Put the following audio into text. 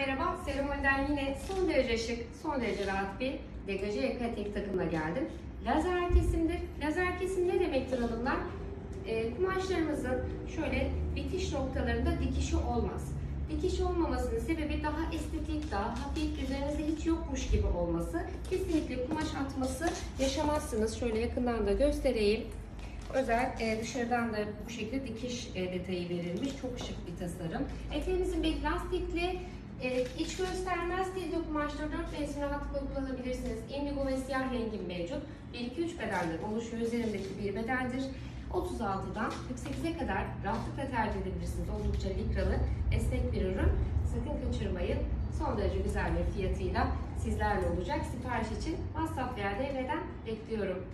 merhaba. Ceremoniden yine son derece şık, son derece rahat bir degaje yaka etek takımla geldim. Lazer kesimdir. Lazer kesim ne demektir hanımlar? Ee, kumaşlarımızın şöyle bitiş noktalarında dikişi olmaz. Dikiş olmamasının sebebi daha estetik, daha hafif, üzerinizde hiç yokmuş gibi olması. Kesinlikle kumaş atması yaşamazsınız. Şöyle yakından da göstereyim. Özel e, dışarıdan da bu şekilde dikiş e, detayı verilmiş. Çok şık bir tasarım. Eteğimizin bir lastikli, e, iç göstermez dilde kumaşları 4 mevsim rahatlıkla kullanabilirsiniz. Indigo ve siyah rengin mevcut. 1-2-3 bedenden oluşuyor. Üzerindeki bir bedendir. 36'dan 48'e kadar rahatlıkla tercih edebilirsiniz. Oldukça likralı, esnek bir ürün. Sakın kaçırmayın. Son derece güzel bir fiyatıyla sizlerle olacak. Sipariş için WhatsApp veya DM'den bekliyorum.